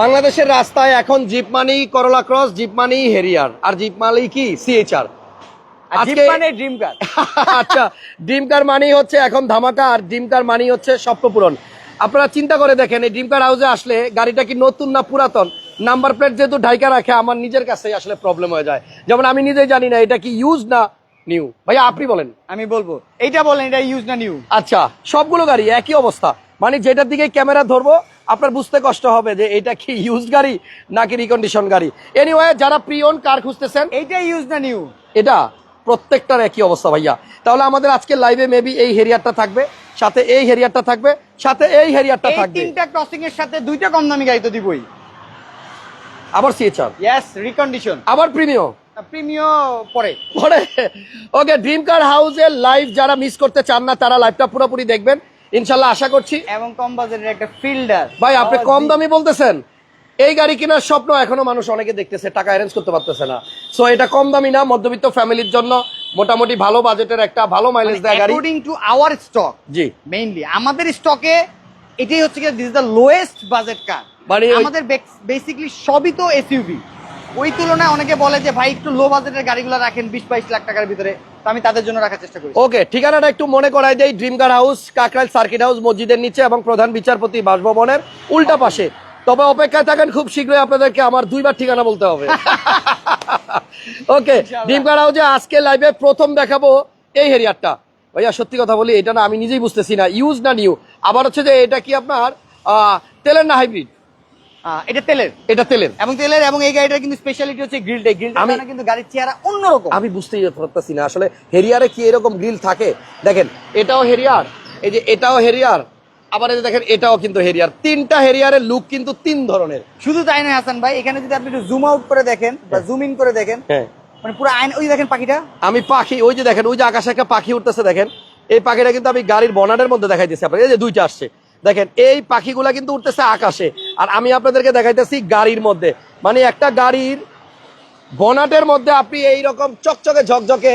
বাংলাদেশের রাস্তায় এখন জিপ মানি করলা ক্রস জিপ মানি হেরিয়ার আর জিপ মানি কি সিএইচআর আচ্ছা ড্রিম কার মানি হচ্ছে এখন ধামাকা আর ড্রিম কার মানি হচ্ছে স্বপ্ন পূরণ। আপনারা চিন্তা করে দেখেন এই ড্রিম কার হাউসে আসলে গাড়িটা কি নতুন না পুরাতন? নাম্বার প্লেট যেহেতু ঢাইকা রাখে আমার নিজের কাছে আসলে প্রবলেম হয়ে যায়। যেমন আমি নিজেই জানি না এটা কি ইউজ না নিউ ভাইয়া আপনি বলেন। আমি বলব এইটা বলেন এটা ইউজ না নিউ আচ্ছা সবগুলো গাড়ি একই অবস্থা। মানে যেটার দিকে ক্যামেরা ধরবো আপনার বুঝতে কষ্ট হবে যে এটা কি ইউজ গাড়ি নাকি রিকন্ডিশন গাড়ি। এনিওয়ে যারা প্রিয়ন কার খুঁজতেছেন এইটা ইউজ না নিউ এটা প্রত্যেকটার একই অবস্থা ভাইয়া। তাহলে আমাদের আজকে লাইভে মেবি এই হেরিয়ারটা থাকবে সাথে এই হেরিয়ারটা থাকবে সাথে এই হেরিয়ারটা থাকবে। তিনটা ক্রসিং এর সাথে দুইটা কম দামি গাড়ি তো দিবই। আবার সিএচআর ইয়েস রিকন্ডিশন আবার প্রিমিয়ম প্রিমিয় পরে। পরে। ওকে ড্রিম কার হাউসের লাইভ যারা মিস করতে চান না তারা লাইভটা পুরোপুরি দেখবেন। ইনশাল্লাহ আশা করছি। এবং কম বাজারের একটা ফিল্ডার। ভাই আপনি কম দামি বলতেছেন। এই গাড়ি কেনার স্বপ্ন এখনও মানুষ অনেকে দেখতেছে টাকা অ্যারেঞ্জ করতে পারতেছে না। সো এটা কম দামি না মধ্যবিত্ত ফ্যামিলির জন্য মোটামুটি ভালো বাজেটের একটা ভালো মাইলেজ দেয় গাড়ি। অ্যাকর্ডিং টু আওয়ার স্টক জি। মেইনলি আমাদের স্টকে এটাই হচ্ছে কি this is the lowest budget car মানে আমাদের বেসিকলি সবই তো এসইউভি ওই তুলনায় অনেকে বলে যে ভাই একটু লো বাজেটের গাড়িগুলো রাখেন বিশ বাইশ লাখ টাকার ভিতরে আমি তাদের জন্য রাখার চেষ্টা করি। ওকে ঠিকানাটা একটু মনে করাই দেই dream car house Kakrail circuit house মসজিদের নিচে এবং প্রধান বিচারপতি বাসভবনের উল্টা পাশে। তবে অপেক্ষায় থাকেন খুব শীঘ্রই আপনাদেরকে আমার দুইবার ঠিকানা বলতে হবে। ওকে ড্রিম কার হাউসে আজকে লাইভে প্রথম দেখাবো এই হেরিয়ারটা। ভাইয়া সত্যি কথা বলি এটা না আমি নিজেই বুঝতেছি না ইউজ না নিউ আবার হচ্ছে যে এটা কি আপনার আহ, তেলের না হাইব্রিড এটা তেলের। এটা তেলের। এবং তেলের এবং এই গাড়িটার কিন্তু স্পেশালিটি হচ্ছে গ্রিলটা আমি- কিন্তু গাড়ির চেহারা অন্যরকম। আমি বুঝতেই পারতেছি না আসলে হেরিয়ারে কি এরকম গ্রিল থাকে? দেখেন এটাও হেরিয়ার এই যে এটাও হেরিয়ার আবার এই দেখেন এটাও কিন্তু হেরিয়ার। তিনটা হেরিয়ারের লুক কিন্তু তিন ধরনের। শুধু তাই নয় হাসান ভাই এখানে যদি আপনি একটু জুম আউট করে দেখেন বা জুম ইন করে দেখেন হ্যাঁ। মানে পুরো আইন ওই দেখেন পাখিটা। আমি পাখি ওই যে দেখেন ওই যে আকাশে একটা পাখি উঠতেছে দেখেন। এই পাখিটা কিন্তু আমি গাড়ির বনাটের মধ্যে দেখাইতেছি আপনাকে এই যে দুইটা আসছে। দেখেন এই পাখিগুলা কিন্তু উঠতেছে আকাশে। আর আমি আপনাদেরকে দেখাইতেছি গাড়ির মধ্যে। মানে একটা গাড়ির বনাটের মধ্যে আপনি এই রকম চকচকে ঝকঝকে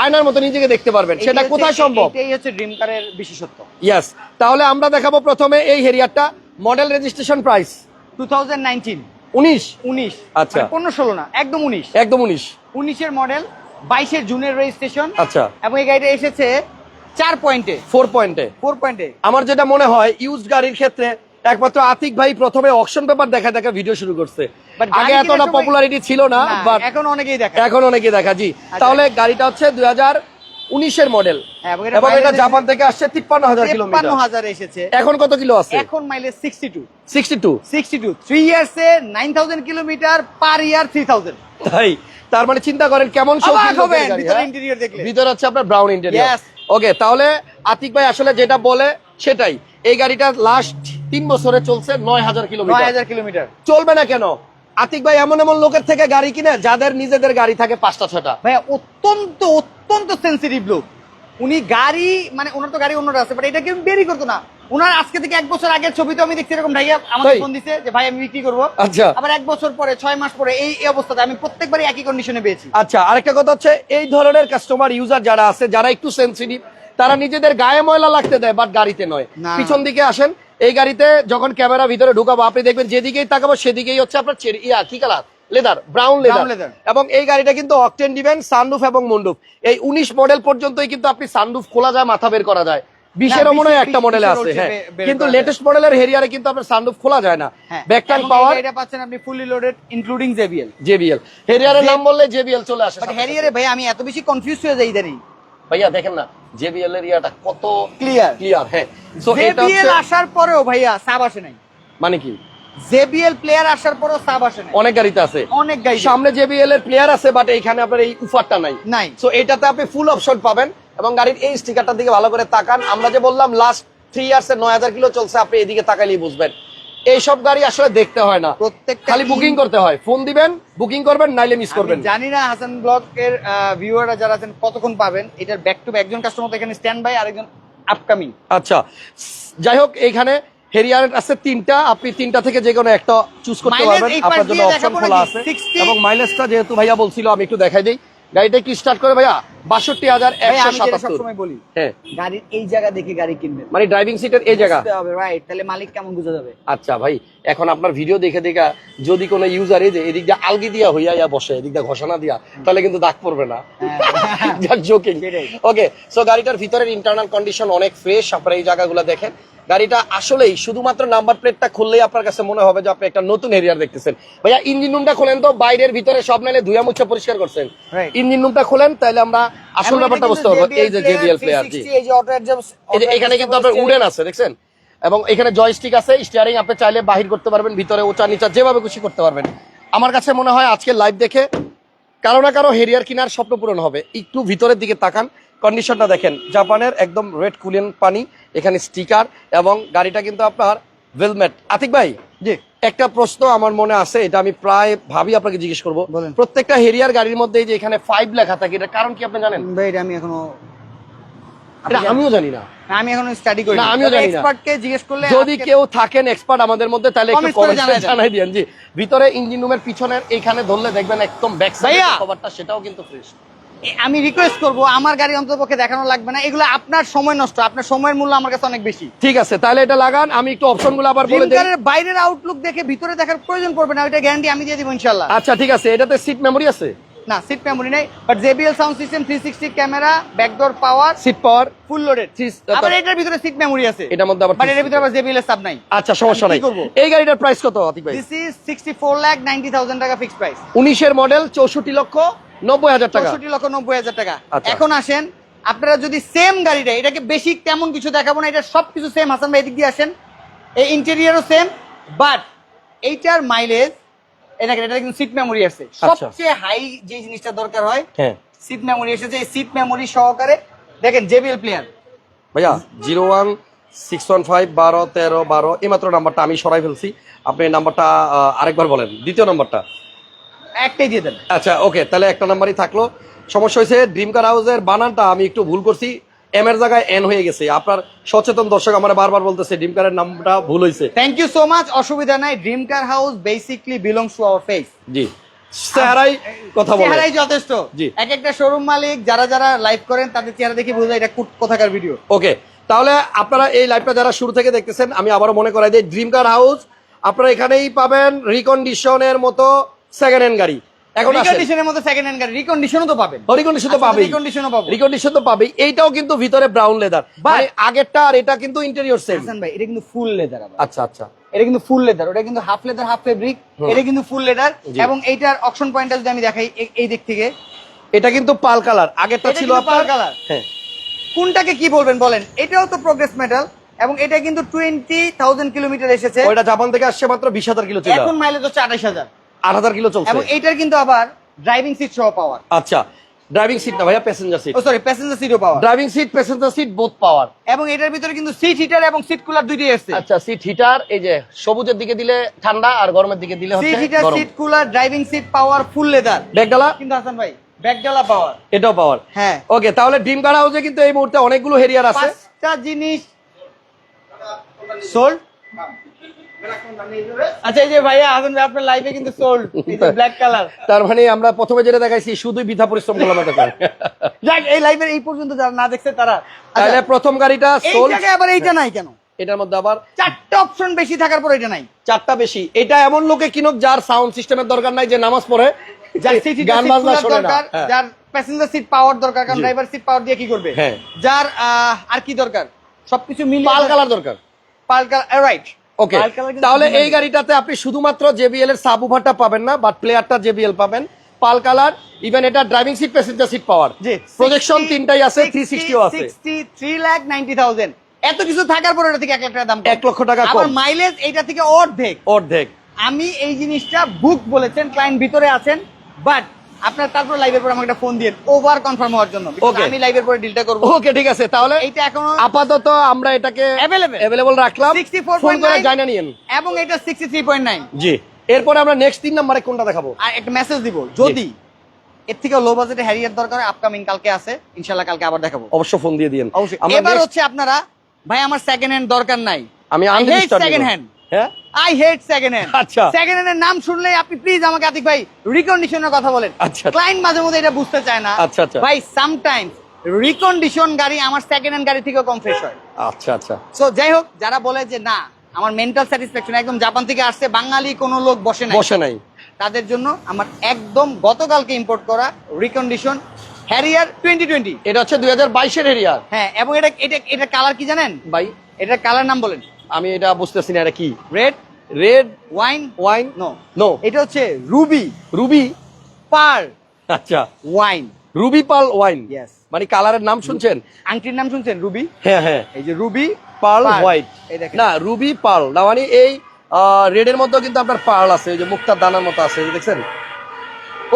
আয়নার মতো নিজেকে দেখতে পারবেন। সেটা কোথায় সম্ভব? এই হচ্ছে ড্রিম কারের বিশেষত্ব। ইয়েস তাহলে আমরা দেখাবো প্রথমে এই হেরিয়ারটা model registration price two thousand nineteen উনিশ? উনিশ। আচ্ছা। পনেরো ষোলো না একদম উনিশ। একদম উনিশ। উনিশের মডেল বাইশের জুনের রেজিস্ট্রেশন আচ্ছা। এবং এই গাড়িটা এসেছে চার পয়েন্টে ফোর পয়েন্টে ফোর পয়েন্টে আমার যেটা মনে হয় ইউজ গাড়ির ক্ষেত্রে একমাত্র আতিক ভাই প্রথমে অকশন পেপার দেখা দেখা ভিডিও শুরু করছে। আগে এতটা পপুলারিটি ছিল না বাট এখন অনেকেই দেখা এখন অনেকে দেখা জি। তাহলে গাড়িটা হচ্ছে দুই হাজার উনিশের মডেল হ্যাঁ, এবং এটা জাপান থেকে আসছে তিপ্পান্ন হাজার কিলোমিটার। হাজার এসেছে। এখন কত কিলো আছে? এখন mileage sixty two sixty two sixty two three ইয়ার্সে nine thousand kilometre per year three thousand তাই? তার মানে চিন্তা করেন কেমন ভিতরে হ্যাঁ? হচ্ছে আপনার ব্রাউন ইন্টেরিয়র. ওকে তাহলে আতিক ভাই আসলে যেটা বলে সেটাই। এই গাড়িটা লাস্ট তিন বছরে চলছে নয় হাজার নয় কিলোমিটার হাজার কিলোমিটার। চলবে না কেন? আতিক ভাই এমন এমন লোকের থেকে গাড়ি কিনে যাদের নিজেদের গাড়ি থাকে পাঁচটা ছটা ভাইয়া অত্যন্ত অত্যন্ত সেন্সিটিভ লোক। উনি গাড়ি মানে ওনার তো গাড়ি অন্যরা আছে বাট এটা কেউ বেরি করতো না। ওনার আজকে থেকে এক বছর আগের ছবি তো আমি দেখছি এরকম ভাইয়া আমাকে ফোন দিছে যে ভাই আমি বিক্রি করব। আচ্ছা। আবার এক বছর পরে ছয় মাস পরে এই এই অবস্থাতে আমি প্রত্যেকবারই একই কন্ডিশনে পেয়েছি। আচ্ছা আরেকটা কথা হচ্ছে এই ধরনের কাস্টমার ইউজার যারা আছে যারা একটু সেন্সিটিভ তারা নিজেদের গায়ে ময়লা লাগতে দেয় বাট গাড়িতে নয়। পিছন দিকে আসেন এই গাড়িতে যখন ক্যামেরা ভিতরে ঢুকাবো আপনি দেখবেন যেদিকেই তাকাবো সেদিকেই হচ্ছে আপনার ইয়া কি কালার? Leather brown leather. এবং এই গাড়িটা কিন্তু অকটেন দিবেন সানরুফ এবং মুন্ডুফ এই উনিশ মডেল পর্যন্তই কিন্তু আপনি সানরুফ খোলা যায় মাথা বের করা যায়। বিশেরও মনে একটা বিশ- মডেলে আছে হ্যাঁ। কিন্তু লেটেস্ট মডেলের হেরিয়ারে কিন্তু আপনার সানরুফ খোলা যায় না। ব্যাক পাওয়ার গাড়িটা পাচ্ছেন আপনি fully loaded including JBL JBL হেরিয়ারের নাম বললে জেবিএল চলে আসে ভাই আমি এত বেশি কনফিউজ হয়ে যাই ইদানিং। ভাইয়া দেখেন না। জেবিএল এর ইয়াটা কত ক্লিয়ার ক্লিয়ার হ্যাঁ। সো এটা জেবিএল আসার পরেও ভাইয়া সাব আসে নাই। মানে কি? জেবিএল প্লেয়ার আসার পরেও সাব আসে নাই। অনেক গাড়িতে আছে। অনেক গাড়ি সামনে জেবিএল এর প্লেয়ার আছে বাট এইখানে আপনার এই উফারটা নাই। নাই। সো এটাতে আপনি ফুল অপশন পাবেন এবং গাড়ির এই স্টিকারটার দিকে ভালো করে তাকান। আমরা যে বললাম লাস্ট থ্রি ইয়ার্স এর নয় হাজার কিলো চলছে আপনি এদিকে তাকাইলেই বুঝবেন। এইসব গাড়ি আসলে দেখতে হয় না। খালি বুকিং করতে হয়। ফোন দিবেন বুকিং করবেন নাইলে মিস করবেন। জানি না হাসান ব্লগের ভিউয়াররা যারা আছেন কতক্ষণ পাবেন। এটার ব্যাক টু ব্যাক একজন কাস্টমার তো এখানে স্ট্যান্ড বাই আরেকজন আপকামিং আচ্ছা যাই হোক এইখানে হেরিয়ার আছে তিনটা আপনি তিনটা থেকে যে কোনো একটা চুজ করতে পারবেন। আপনার জন্য অপশন খোলা আছে। 60 এবং মাইলেজটা যেহেতু ভাইয়া বলছিল আমি একটু দেখাই দিই। গাড়িটা কি স্টার্ট করে ভাইয়া? বাষট্টি হাজার একশো সাতাত্তর। বলি হ্যাঁ। গাড়ির এই জায়গা দেখে গাড়ি কিনবেন। মানে ড্রাইভিং সিটের এই জায়গা? হবে রাইট তাহলে মালিক কেমন বোঝা যাবে? আচ্ছা ভাই এখন আপনার ভিডিও দেখে দেখা যদি কোনো ইউজার এই যে এদিক দিয়ে আলগি দিয়া হইয়া ইয়া বসে এদিক দিয়ে ঘোষণা দিয়া তাহলে কিন্তু দাগ পড়বে না। জোকিং ওকে সো গাড়িটার ভিতরের ইন্টারনাল কন্ডিশন অনেক ফ্রেশ আপনারা এই জায়গাগুলো দেখেন। গাড়িটা আসলেই শুধুমাত্র নাম্বার প্লেটটা খুললেই আপনার কাছে মনে হবে যে আপনি একটা নতুন এরিয়ার দেখতেছেন। ভাইয়া ইঞ্জিন রুমটা খোলেন তো বাইরের ভিতরে সব নাইলে ধুয়া মুছা পরিষ্কার করছেন। ইঞ্জিন রুমটা খোলেন তাহলে আমরা আসল ব্যাপারটা বুঝতে পারব এই যে জেবিএল প্লেয়ার জি। এই যে এখানে কিন্তু আপনার উডেন আছে দেখছেন? এবং এখানে জয়স্টিক আছে স্টিয়ারিং আপনি চাইলে বাহির করতে পারবেন ভিতরে উঁচা নিচা যেভাবে খুশি করতে পারবেন। আমার কাছে মনে হয় আজকে লাইভ দেখে কারও না কারও হেরিয়ার কেনার স্বপ্ন পূরণ হবে। একটু ভিতরের দিকে তাকান কন্ডিশনটা দেখেন জাপানের একদম রেড কুলিয়ান পানি এখানে স্টিকার এবং গাড়িটা কিন্তু আপনার ভেলমেট আতিক ভাই জি। একটা প্রশ্ন আমার মনে আছে এটা আমি প্রায় ভাবি আপনাকে জিজ্ঞেস করব। প্রত্যেকটা হেরিয়ার গাড়ির মধ্যে যে এখানে ফাইভ লেখা থাকে এটা কারণ কি আপনি জানেন? ভাই এটা আমি এখনও আমিও জানি না। আমি এখনও স্টাডি করি না, আমিও জানি না। জিজ্ঞেস করলে যদি কেউ থাকেন এক্সপার্ট আমাদের মধ্যে তাহলে একটু কমেন্টে জানাই দিয়েন। জি ভিতরে ইঞ্জিন রুমের পিছনের এইখানে ধরলে দেখবেন একদম ব্যাক ভাইয়া! কভারটা সেটাও কিন্তু ফ্রেশ এ- আমি রিকোয়েস্ট করব আমার গাড়ি অন্ততপক্ষে দেখানো লাগবে না। এগুলো আপনার সময় নষ্ট আপনার সময়ের মূল্য আমার কাছে অনেক বেশি। ঠিক আছে তাহলে এটা লাগান আমি একটু অপশনগুলো আবার বলে দিই। ড্রিমকারের বাইরের আউটলুক দেখে ভিতরে দেখার প্রয়োজন পড়বে না ওইটা গ্যারান্টি আমি দিয়ে দিব ইনশাআল্লাহ। আচ্ছা ঠিক আছে এটাতে সিট মেমোরি আছে? না সিট মেমোরি নাই but JBL sound system 360 camera backdoor power seat power full loaded আবার এটার ভিতরে সিট মেমোরি আছে। এটার মধ্যে আবার বাট এর ভিতরে আবার জেবিএল এর সাব নাই। আচ্ছা সমস্যা নাই। এই গাড়িটার প্রাইস কত আতিক ভাই? দিস ইজ 64 লাখ 90000 টাকা ফিক্সড প্রাইস উনিশের মডেল চৌষট্টি লক্ষ নব্বই হাজার টাকা। 64 লক্ষ 90 হাজার টাকা। আচ্ছা। এখন আসেন আপনারা যদি সেম গাড়িটা এটাকে বেশি তেমন কিছু দেখাবো না এটা সবকিছু সেম হাসান ভাই এদিক দিয়ে আসেন। এই ইন্টেরিয়রও সেম বাট এইটার মাইলেজ এটা এটা কিন্তু সিট মেমোরি আছে। আচ্ছা। সবচেয়ে হাই যে জিনিসটা দরকার হয় হ্যাঁ। সিট মেমোরি এসেছে এই সিট মেমোরি সহকারে দেখেন জেবিএল প্লেয়ার ভাইয়া zero one six one five বারো তেরো বারো এই মাত্র নাম্বারটা আমি সরাই ফেলছি। আপনি নাম্বারটা আরেকবার বলেন দ্বিতীয় নাম্বারটা একটাই দিয়ে দেন। আচ্ছা ওকে তাহলে একটা নাম্বারই থাকল। সমস্যা হয়েছে ড্রিম কার হাউসের বানানটা আমি একটু ভুল করছি। এম এর জায়গায় এন হয়ে গেছে। আপনার সচেতন দর্শক আমার বারবার বলতেছে ড্রিম কারের নামটা ভুল হয়েছে। থ্যাংক ইউ সো মাচ অসুবিধা নাই। Dream car house basically belongs to our face জি। চেহারাই কথা বলে। চেহারাই যথেষ্ট। জি। এক একটা শোরুম মালিক যারা যারা লাইভ করেন তাদের চেহারা দেখে বোঝা এটা কোথ- কোথাকার ভিডিও ওকে তাহলে আপনারা এই লাইভটা যারা শুরু থেকে দেখতেছেন আমি আবারও মনে করাই দিই ড্রিম কার হাউস আপনারা এখানেই পাবেন রিকন্ডিশনের মতো সেকেন্ড হ্যান্ড গাড়ি। এখন রিকন্ডিশনের মধ্যে সেকেন্ড হ্যান্ড গাড়ি। রিকন্ডিশনও তো পাবেন। রিকন্ডিশন তো আচ্ছা, পাবেই। রিকন্ডিশনও পাবো। রিকন্ডিশন তো পাবেই। এইটাও কিন্তু ভিতরে ব্রাউন লেদার মানে আগেরটা আর এটা কিন্তু ইন্টেরিয়র সেম হাসান ভাই এটা কিন্তু ফুল লেদার আচ্ছা আচ্ছা। এটা কিন্তু ফুল লেদার ওটা কিন্তু হাফ লেদার হাফ ফেব্রিক এটা কিন্তু ফুল লেদার এবং এইটার অপশন পয়েন্টটা যদি আমি দেখাই এই দিক থেকে। এটা কিন্তু পাল কালার। আগেরটা ছিল পাল কালার। হ্যাঁ। কোনটাকে কি বলবেন বলেন? এটাও তো প্রোগ্রেস মেটাল এবং এটা কিন্তু টোয়েন্টি থাউজেন্ড কিলোমিটার এসেছে। জাপান থেকে আসছে মাত্র বিশ হাজার কিলো এখন মাইলেজ হচ্ছে আঠাশ হাজার। আট হাজার কিলো চলছে। এবং এইটার কিন্তু আবার ড্রাইভিং সিট সহ পাওয়ার আচ্ছা ড্রাইভিং সিট না ভাইয়া প্যাসেঞ্জার সিট ও sorry passenger সিটও power driving seat passenger seat both power এবং এটার ভিতরে কিন্তু সিট হিটার এবং সিট কুলার দুইটাই আছে। আচ্ছা সিট হিটার এই যে সবুজের দিকে দিলে ঠান্ডা আর গরমের দিকে দিলে seat heater seat cooler driving seat power full leather ব্যাগডালা? কিন্তু হাসান ভাই ব্যাকডালা পাওয়ার এটাও পাওয়ার হ্যাঁ। ওকে তাহলে ড্রিম কার হাউসে কিন্তু এই মুহূর্তে অনেকগুলো হেরিয়ার আছে। পাঁচটা জিনিস সোল্ড আচ্ছা এই যে ভাইয়া হাসান আপনার লাইভে কিন্তু সোল্ড ব্ল্যাক কালার তার মানে আমরা প্রথমে যেটা দেখাইছি শুধুই বৃথা পরিশ্রম করলাম এতক্ষণ। যাক এই লাইভের এই পর্যন্ত যারা না দেখছে তারা। তাহলে আচ্ছা, প্রথম গাড়িটা এই আবার এইটা নাই কেন? এটার মধ্যে আবার চারটা অপশন বেশি থাকার পর এটা নাই। চারটা বেশি। এটা এমন লোকে কিনুক যার সাউন্ড সিস্টেমের দরকার নাই যে নামাজ পড়ে। যার গান বাজনা শোনে না। হ্যাঁ। যার প্যাসেঞ্জার সিট পাওয়ার দরকার কারণ ড্রাইভার সিট পাওয়ার দিয়ে কি করবে? হ্যাঁ। যার আর কি দরকার? সবকিছু মিলিয়ে পাল কালার দরকার। পাল কালার রাইট ওকে তাহলে এই গাড়িটাতে আপনি শুধুমাত্র জেবিএল এর সাব উভারটা পাবেন না বাট প্লেয়ারটা জেবিএল পাবেন। পাল কালার ইভেন এটা driving seat passenger seat power projection তিনটাই আছে থ্রি সিক্সটিও আছে। থ্রি লাখ নাইনটি থাউজেন্ড এত কিছু থাকার পর এটা থেকে এক লাখ টাকা দাম কম। এক লক্ষ টাকা আবার মাইলেজ এইটা থেকে অর্ধেক। অর্ধেক। আমি এই জিনিসটা বুক বলেছেন ক্লায়েন্ট ভিতরে আছেন বাট আপনার তারপর লাইভের পর আমাকে একটা ফোন দিয়ে ওভার কনফার্ম হওয়ার জন্য। আমি লাইভের পরে ডিলটা করব। ওকে ঠিক আছে তাহলে এইটা এখনও আপাতত আমরা এটাকে Available. অ্যাভেলেবল রাখলাম। 64.9 জানা নিয়েন এবং এটা সিক্সটি থ্রি পয়েন্ট নাইন জি। এরপরে আমরা নেক্সট তিন নম্বরে কোনটা দেখাবো? আর একটা মেসেজ দিব। যদি এর থেকে লো বাজেটে হ্যারিয়ার দরকার আপকামিং কালকে আছে ইনশাল্লাহ কালকে আবার দেখাবো। অবশ্য ফোন দিয়ে অবশ্যই। এবার হচ্ছে আপনারা ভাই আমার সেকেন্ড হ্যান্ড দরকার নাই। আমি second hand। হ্যাঁ? আই হেট সেকেন্ড হ্যান্ড আচ্ছা। সেকেন্ড হ্যান্ডের নাম শুনলেই আপনি প্লিজ আমাকে আতিক ভাই রিকন্ডিশনের কথা বলেন। আচ্ছা। ক্লায়েন্ট মাঝে মধ্যে এটা বুঝতে চায় না। আচ্ছা, আচ্ছা। ভাই সামটাইমস রিকন্ডিশন গাড়ি আমার সেকেন্ড হ্যান্ড গাড়ি থেকেও কম ফ্রেশ হয়। আচ্ছা আচ্ছা। সো যাই হোক যারা বলে যে না আমার মেন্টাল স্যাটিসফ্যাকশন একদম জাপান থেকে আসছে বাঙালি কোনো লোক বসে না বসে নাই। তাদের জন্য আমার একদম গতকালকে ইম্পোর্ট করা রিকন্ডিশন হ্যারিয়ার টোয়েন্টি টোয়েন্টি এটা হচ্ছে দুই হাজার বাইশের এরিয়া হ্যাঁ এবং এটা এটা এটা কালার কি জানেন? ভাই। এটার কালার নাম বলেন। আমি এটা বুঝতেছি না এটা কি? Red red wine wine no no এটা হচ্ছে রুবি। রুবি? পার আচ্ছা। Wine. Ruby pearl wine? Yes. মানে কালারের নাম শুনছেন? আংটির নাম শুনছেন রুবি? হ্যাঁ হ্যাঁ। এই যে রুবি পার্ল Pearl। হোয়াইট। এই দেখেন। না রুবি পার্ল না মানে এই রেডের মধ্যেও কিন্তু আপনার পার্ল আছে ওই যে মুক্তার দানার মতো আছে দেখছেন?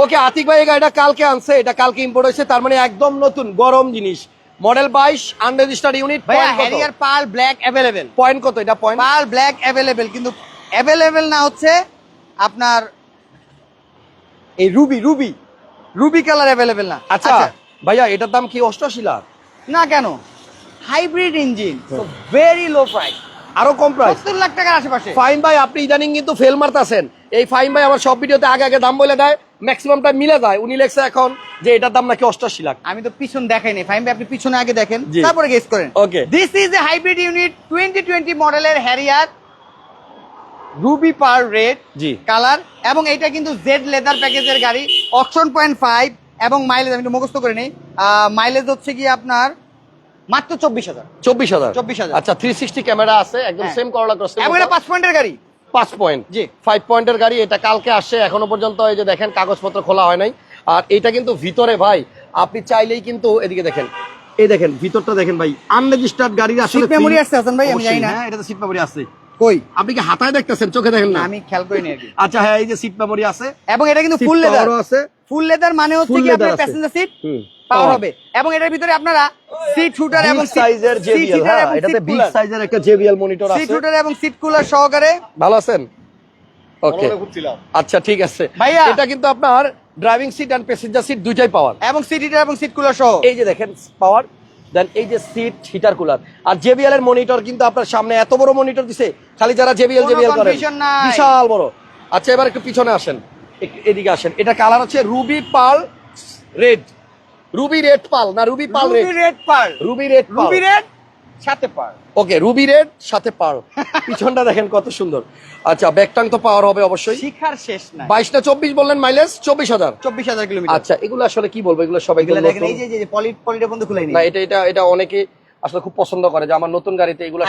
ওকে আতিক ভাই এই গাড়িটা কালকে আনছে এটা কালকে ইম্পোর্ট হয়েছে তার মানে একদম নতুন গরম জিনিস। মডেল বাইশ আনরেজিস্টার্ড ইউনিট ভাইয়া Harrier pearl black available point কত? এটা পয়েন্ট পার ব্ল্যাক অ্যাভেলেবেল কিন্তু অ্যাভেলেবেল না হচ্ছে আপনার এই ruby ruby ruby colour available না। আচ্ছা ভাইয়া এটার দাম কি অষ্টআশি লাখ? না কেন? Hybrid engine so very low price আরও কম প্রাইস সত্তর লাখ টাকার আশেপাশে। ফাইন ভাই আপনি ইদানিং কিন্তু ফেল মারতেছেন। এই ফাইন ভাই আমার সব ভিডিওতে আগে আগে দাম বলে দেয়। ম্যাক্সিমামটা মিলে যায়। উনি লেখছে এখন যে এটার দাম নাকি অষ্টআশি লাখ। আমি তো পিছন দেখাইনি। ফাইন ভাই আপনি পিছনে আগে দেখেন। তারপরে গেস করেন। Okay. This is a hybrid unit twenty twenty মডেলের হ্যারিয়ার রুবি পার রেড জি। কালার এবং এটা কিন্তু জেড লেদার প্যাকেজের গাড়ি অপশন পয়েন্ট ফাইভ এবং মাইলেজ আমি একটু মুখস্থ করে নেই। মাইলেজ হচ্ছে কি আপনার মাত্র চব্বিশ হাজার। চব্বিশ হাজার। 24,000 আচ্ছা থ্রি সিক্সটি ক্যামেরা আছে একদম। সেম করলা ক্রস এবং এটা পাঁচ পয়েন্টের গাড়ি। পাঁচ পয়েন্ট জি। ফাইভ পয়েন্টের গাড়ি এটা কালকে আসছে এখনও পর্যন্ত এই যে দেখেন কাগজপত্র খোলা হয় নাই। আর এটা কিন্তু ভিতরে ভাই আপনি চাইলেই কিন্তু এদিকে দেখেন। এই দেখেন ভিতরটা দেখেন ভাই আনরেজিস্টার্ড গাড়ির আসলে Seat memory আছে হাসান ভাই? আমি জানি না। হ্যাঁ এটাতে সিট মেমোরি আছে। কই? আপনি কি হাতায় দেখতেছেন চোখে দেখেন না? আমি খেয়াল করিনি আর কি। আচ্ছা হ্যাঁ এই যে সিট মেমোরি আছে। এবং এটা কিন্তু ফুল লেদার আছে। ফুল লেদার মানে হচ্ছে কি আপনার প্যাসেঞ্জার সিট পাওয়ার হবে। এবং এটার ভিতরে আপনারা সিট এবং সাইজের JBL হ্যাঁ এটাতে বিগ সাইজের একটা JBL মনিটর সিট আছে। এবং সিট কুলার সহকারে ভালো আছেন? ওকে আচ্ছা ঠিক আছে। এটা কিন্তু আপনার driving seat and passenger seat দুইটাই পাওয়ার এবং সিট হিটার এবং সিট কুলার সহ। এই যে দেখেন পাওয়ার দেন এই যে সিট হিটার কুলার আর জেবিএল এর মনিটর কিন্তু আপনার সামনে এত বড় মনিটর দিছে খালি যারা জেবিএল জেবিএল confusion বিশাল বড়। আচ্ছা এবার একটু পিছনে আসেন। এদিকে আসেন। এটা কালার হচ্ছে ruby pearl red ruby red pearl না ruby pearl ruby red? Pearl ruby red pearl. Ruby red সাথে পার ওকে রুবি রেড সাথে পাল। পিছনটা দেখেন কত সুন্দর। আচ্ছা ব্যাকটাং তো পাওয়ার হবে অবশ্যই। শিখার শেষ নাই। বাইশ না চব্বিশ বললেন মাইলেজ চব্বিশ হাজার। চব্বিশ হাজার কিলোমিটার। আচ্ছা এগুলো আসলে কি বলব এগুলো সবাই দেখেন এই যে যে পলি পলিটা বন্ধ খুলাই না এটা এটা এটা অনেকে আসলে খুব পছন্দ করে যে আমার নতুন গাড়িতে এগুলো।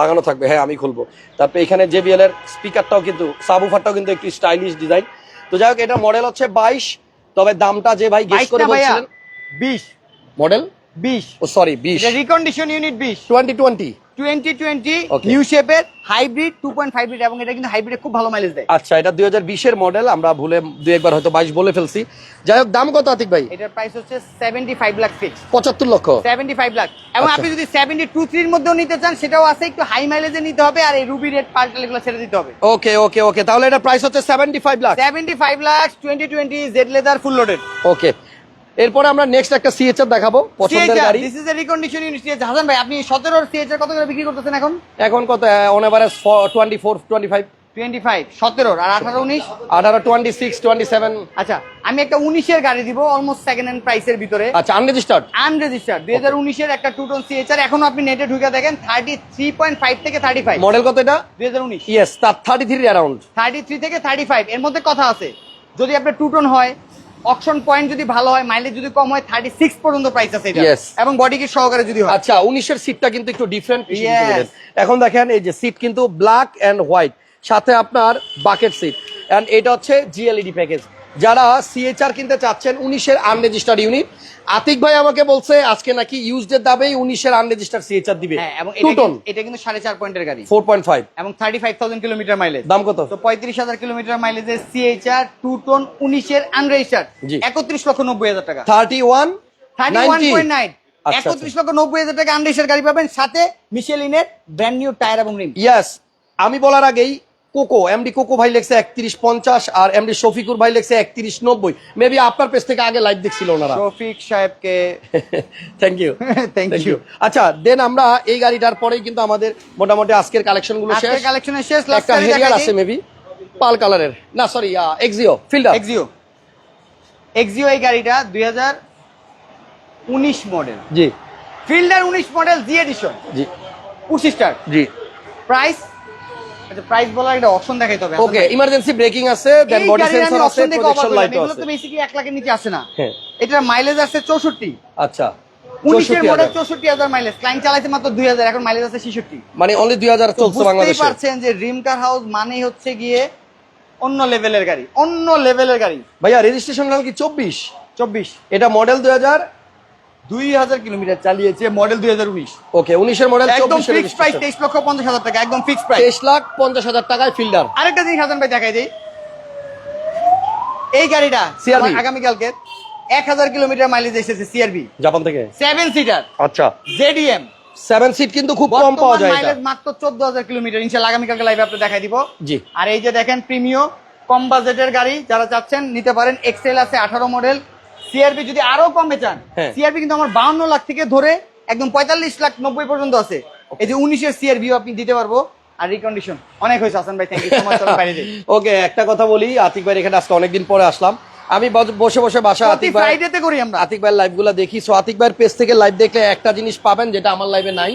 লাগানো থাকবে। হ্যাঁ আমি খুলবো। তারপরে এখানে জেবিএল এর স্পিকারটাও কিন্তু সাবুফারটাও কিন্তু একটু স্টাইলিশ ডিজাইন তো যাই হোক এটা মডেল হচ্ছে বাইশ তবে দামটা যে ভাই গেস করে না বলছিলেন বিশ। মডেল? বিশ। ও সরি বিশ। রিকন্ডিশন ইউনিট বিশ। Twenty twenty twenty twenty. New শেপের হাইব্রিড টু পয়েন্ট ফাইভ এবং এটা কিন্তু হাইব্রিডে খুব ভালো মাইলেজ দেয়। আচ্ছা এটা দুই হাজার বিশের মডেল আমরা ভুলে দুই একবার হয়তো বাইশ বলে ফেলছি। যাই হোক দাম কত আতিক ভাই? এটার প্রাইস হচ্ছে সেভেন্টি ফাইভ লাখ ফিক্স পঁচাত্তর লক্ষ। সেভেন্টি ফাইভ লাখ এবং আচ্ছা। আপনি যদি সেভেন্টি টু থ্রির মধ্যেও নিতে চান সেটাও আছে একটু হাই মাইলেজে নিতে হবে আর এই রুবি রেড পাল্টাল এগুলো ছেড়ে দিতে হবে। ওকে ওকে ওকে তাহলে এটা প্রাইস হচ্ছে seventy five lakh seventy five lakh twenty twenty Z leather full loaded okay এরপরে আমরা নেক্সট একটা সিএচআর দেখাবো পছন্দের গাড়ি। This is a recondition unit Hasan ভাই আপনি সতেরোর সিএচআর কত করে বিক্রি করতেছেন এখন? এখন কত on average twenty four twenty five twenty five সতেরোর আর আঠারো উনিশ? আঠারো টোয়েন্টি সিক্স টোয়েন্টি সেভেন আচ্ছা আমি একটা উনিশের গাড়ি দিব অলমোস্ট সেকেন্ড হ্যান্ড প্রাইসের ভিতরে। আচ্ছা আনরেজিস্টার্ড আনরেজিস্টার্ড দুই হাজার উনিশের একটা টু টোন সিএচআর এখনও আপনি নেটে ঢুকে দেখেন থার্টি থ্রি পয়েন্ট ফাইভ থেকে থার্টি ফাইভ মডেল কত এটা? দুই হাজার উনিশ। ইয়েস তার thirty three around thirty three থেকে থার্টি ফাইভ এর মধ্যে কথা আছে। যদি আপনার টু টোন হয় অকশন পয়েন্ট যদি ভালো হয় মাইলেজ যদি কম হয় থার্টি সিক্স পর্যন্ত প্রাইস আছে এবং বডি কি সহকারে যদি হয়। আচ্ছা উনিশের সিটটা কিন্তু একটু ডিফারেন্ট. এখন দেখেন এই যে সিট কিন্তু ব্ল্যাক অ্যান্ড হোয়াইট সাথে আপনার বাকেট সিট অ্যান্ড এটা হচ্ছে জিএলইডি প্যাকেজ যারা সিএচআর কিনতে চাচ্ছেন উনিশের আনরেজিস্টার্ড ইউনিট আতিক ভাই আমাকে বলছে আজকে নাকি ইউজডের দামেই উনিশের আনরেজিস্টার্ড সিএচআর দিবে। হ্যাঁ এবং এটা কিন্তু- সাড়ে চার পয়েন্টের গাড়ি। ফোর পয়েন্ট ফাইভ এবং thirty five thousand kilometre mileage দাম কত? তো পঁয়ত্রিশ হাজার কিলোমিটার মাইলেজের সিএচআর টু টোন উনিশের আনরেজিস্টার্ড। একত্রিশ লক্ষ নব্বই হাজার টাকা। Thirty one thirty one point nine একত্রিশ লক্ষ নব্বই হাজার টাকা আনরেজিস্টার গাড়ি পাবেন সাথে মিশেলিনের ব্র্যান্ড নিউ টায়ার এবং রিম ইয়াস আমি বলার আগেই কোকো এমডি কোকো ভাই লেখছে একত্রিশ পঞ্চাশ আর এমডি শফিকুর ভাই লেখছে একত্রিশ নব্বই। মেবি আপনার পেজ থেকে আগে লাইভ দেখছিল ওনারা। শফিক সাহেবকে। থ্যাংক ইউ থ্যাংক ইউ আচ্ছা দেন আমরা এই গাড়িটার পরেই কিন্তু আমাদের মোটামুটি আজকের কালেকশনগুলো শেষ। কালেকশনের শেষ একটা হেরিয়ার আছে মেবি পাল কালারের না sorry Axio Fielder Axio Axio এই গাড়িটা দুই হাজার উনিশ মডেল জি। ফিল্ডার উনিশ মডেল জি এডিশন জি। পঁচিশ স্টার জি। প্রাইস আচ্ছা প্রাইস বলার একটা অপশন দেখাইতে হবে। ওকে ইমার্জেন্সি ব্রেকিং আছে দেন বডি সেন্সর আছে option দেখে অবাক প্রজেকশন হলাম। লাইট এগুলো তো বেসিক্যালি এক লাখের নিচে আসে না। হ্যাঁ। মাইলেজ আছে চৌষট্টি। আচ্ছা উনিশের 64,000 মডেল চৌষট্টি হাজার মাইলেজ ক্লাইন্ট চালাইছে মাত্র দুই হাজার এখন মাইলেজ আছে মানে অনলি চলছে পারছেন যে কার হাউস মানেই হচ্ছে গিয়ে অন্য লেভেলের গাড়ি অন্য লেভেলের গাড়ি। ভাইয়া রেজিস্ট্রেশন নাম কি চব্বিশ? চব্বিশ। এটা মডেল দুই হাজার দুই হাজার কিলোমিটার চালিয়েছে মডেল দুই হাজার উনিশ। ওকে উনিশের মডেল একদম ফিক্স প্রাইস তেইশ লক্ষ পঞ্চাশ হাজার টাকা একদম ফিক্স প্রাইস তেইশ লাখ পঞ্চাশ হাজার টাকায় ফিল্ডার আরেকটা জিনিস হাসান ভাই দেখাই দিই। এই গাড়িটা CRV আমার আগামীকালকে এক হাজার কিলোমিটার মাইলেজ এসেছে সিআরবি জাপান থেকে। সেভেন সিটার আচ্ছা। জেডিএম সেভেন সিট কিন্তু খুব কম পাওয়া যায় মাইলেজ মাত্র চোদ্দ হাজার কিলোমিটার। ইনশাল্লাহ আগামীকালকে লাইভে আপনি দেখাই দিব। জি। আর এই যে দেখেন প্রিমিও কম বাজেটের গাড়ি যারা চাচ্ছেন নিতে পারেন। এক্সেল আছে আঠারো মডেল সিআরবি যদি আরও কমে চান হ্যাঁ। সিআরবি কিন্তু আমার বাউন্ন লাখ থেকে ধরে একদম পঁয়তাল্লিশ লাখ নব্বই পর্যন্ত আছে। এই যে উনিশের সিআরবিও আপনি দিতে পারব। আর রিকন্ডিশন অনেক হয়েছে হাসান ভাই thank you so much okay একটা কথা বলি আতিক ভাই এখানে আজকে অনেকদিন পরে আসলাম। আমি বসে বসে বাসা আতিক ভাই করি আমরা। আতিক ভাইয়ের লাইভগুলা দেখি। সো আতিক ভাইয়ের পেজ থেকে লাইভ দেখলে একটা জিনিস পাবেন যেটা আমার লাইভে নাই।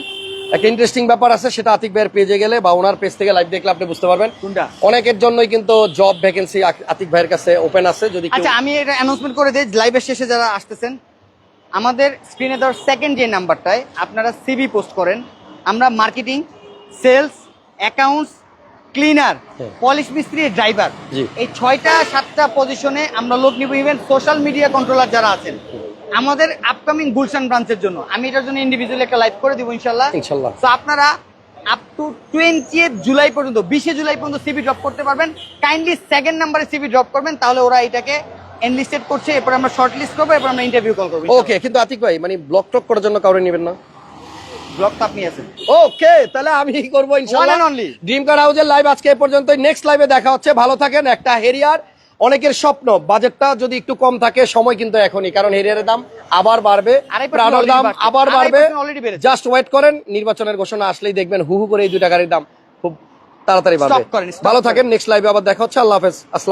একটা ইন্টারেস্টিং ব্যাপার আছে সেটা আতিক ভাইয়ের পেজে গেলে বা ওনার পেজ থেকে লাইভ দেখলে আপনি বুঝতে পারবেন। কোনটা? অনেকের জন্যই কিন্তু জব ভ্যাকেন্সি আতিক ভাইয়ের কাছে ওপেন আছে যদি আচ্ছা আমি এটা অ্যানাউন্সমেন্ট করে দিই লাইভের শেষে যারা আসতেছেন আমাদের স্ক্রিনে দেওয়ার সেকেন্ড যে নাম্বারটায় আপনারা সিবি পোস্ট করেন। আমরা marketing sales accounts cleaner. Polish মিস্ত্রি ড্রাইভার এই ছয়টা সাতটা পজিশনে আমরা লোক নিব ইভেন সোশ্যাল মিডিয়া কন্ট্রোলার যারা আছেন। আমাদের আপকামিং গুলশান ব্রাঞ্চের জন্য। আমি এটার জন্য ইন্ডিভিজুয়ালি একটা লাইভ করে দিব ইনশাল্লাহ ইনশাল্লাহ তো আপনারা আপ টু টোয়েন্টি জুলাই পর্যন্ত বিশে জুলাই পর্যন্ত সিবি ড্রপ করতে পারবেন। কাইন্ডলি সেকেন্ড নাম্বারে সিবি ড্রপ করবেন তাহলে ওরা এটাকে এনলিস্টেড করছে। এরপর আমরা শর্ট লিস্ট করব এরপর আমরা ইন্টারভিউ কল করব ওকে কিন্তু আতিক ভাই মানে ব্লক টক করার জন্য কাউরে নেবেন না? ব্লগ তো আপনি আছেন। ওকে তাহলে আমি করব ইনশাআল্লাহ। One ড্রিম কার হাউজের লাইভ আজকে এ পর্যন্ত নেক্সট লাইভে দেখা হচ্ছে। ভালো থাকেন। একটা হেরিয়ার অনেকের স্বপ্ন বাজেটটা যদি একটু কম থাকে সময় কিন্তু এখনই কারণ হেরিয়ারের দাম আবার বাড়বে প্রাণের দাম আবার বাড়বে। জাস্ট ওয়েট করেন নির্বাচনের ঘোষণা আসলেই দেখবেন হু হু করে এই দুটা গাড়ির দাম খুব তাড়াতাড়ি বাড়বে। ভালো থাকেন নেক্সট লাইভে আবার দেখা হচ্ছে। আল্লাহ হাফেজ আসসালাম